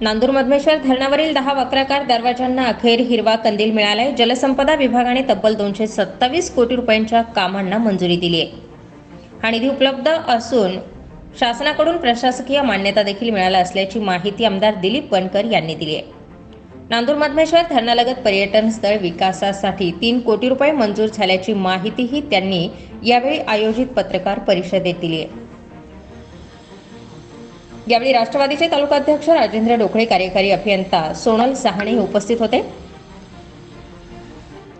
नांदूर मधमेश्वर धरणावरील दहा वक्राकार दरवाजांना अखेर हिरवा कंदील मिळालाय. जलसंपदा विभागाने तब्बल दोनशे सत्तावीस कोटी रुपयांच्या कामांना मंजुरी दिली आहे हा निधी उपलब्ध असून शासनाकडून प्रशासकीय मान्यता देखील मिळाला असल्याची माहिती आमदार दिलीप बनकर यांनी दिली आहे नांदूर मधमेश्वर धरणालगत पर्यटन स्थळ विकासासाठी तीन कोटी रुपये मंजूर झाल्याची माहितीही त्यांनी यावेळी आयोजित पत्रकार परिषदेत दिली आहे यावेळी राष्ट्रवादीचे तालुकाध्यक्ष राजेंद्र डोकळे कार्यकारी अभियंता सोनल सहाणे उपस्थित होते.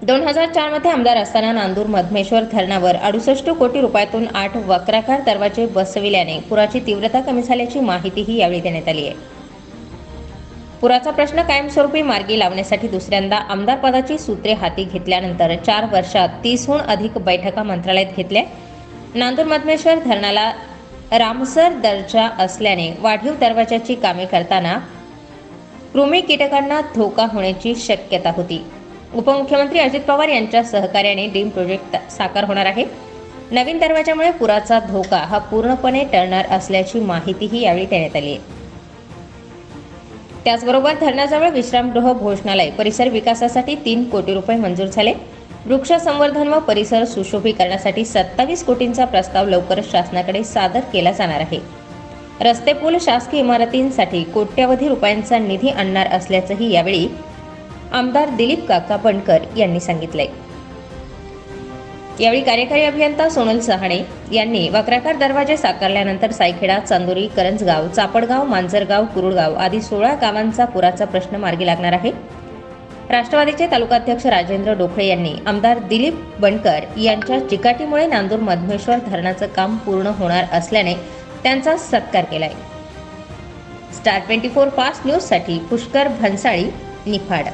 दोन हजार चारमध्ये आमदार असताना नांदूर मधमेश्वर धरणावर अडुसष्ट कोटी रुपयातून आठ वक्राकार दरवाजे बसविल्याने पुराची तीव्रता कमी झाल्याची माहितीही यावेळी देण्यात आली आहे. पुराचा प्रश्न कायमस्वरूपी मार्गी लावण्यासाठी दुसऱ्यांदा आमदार पदाची सूत्रे हाती घेतल्यानंतर चार वर्षात तीसहून अधिक बैठका मंत्रालयात घेतल्या. नांदूर मधमेश्वर धरणाला रामसर दर्जा असल्याने वाढीव दरवाजाची कामे करताना कृमी कीटकांना धोका होण्याची शक्यता होती. उपमुख्यमंत्री अजित पवार यांच्या सहकार्याने ड्रीम प्रोजेक्ट साकार होणार आहे. नवीन दरवाजामुळे पुराचा धोका हा पूर्णपणे टळणार असल्याची माहितीही यावेळी देण्यात आली आहे. त्याचबरोबर धरणाजवळ विश्रामगृह भोजनालय परिसर विकासासाठी तीन कोटी रुपये मंजूर झाले. वृक्ष संवर्धन व परिसर सुशोभीकरणासाठी सत्तावीस कोटींचा प्रस्ताव लवकरच शासनाकडे सादर केला जाणार आहे. रस्ते पूल शासकीय इमारतींसाठी कोट्यवधी रुपयांचा निधी आणणार असल्याचंही यावेळी आमदार दिलीप काका पणकर यांनी सांगितलंय. यावेळी कार्यकारी अभियंता सोनल सहाणे यांनी वक्राकार दरवाजे साकारल्यानंतर सायखेडा चांदोरी करंजगाव चापडगाव मांजरगाव कुरुडगाव आदी सोळा गावांचा पुराचा प्रश्न मार्गी लागणार आहे. राष्ट्रवादीचे तालुकाध्यक्ष राजेंद्र डोखळे यांनी आमदार दिलीप बनकर यांच्या चिकाटीमुळे नांदूर मधमेश्वर धरणाचं काम पूर्ण होणार असल्याने त्यांचा सत्कार केलाय. स्टार ट्वेंटी फोर फास्ट न्यूजसाठी पुष्कर भन्साळी निफाड.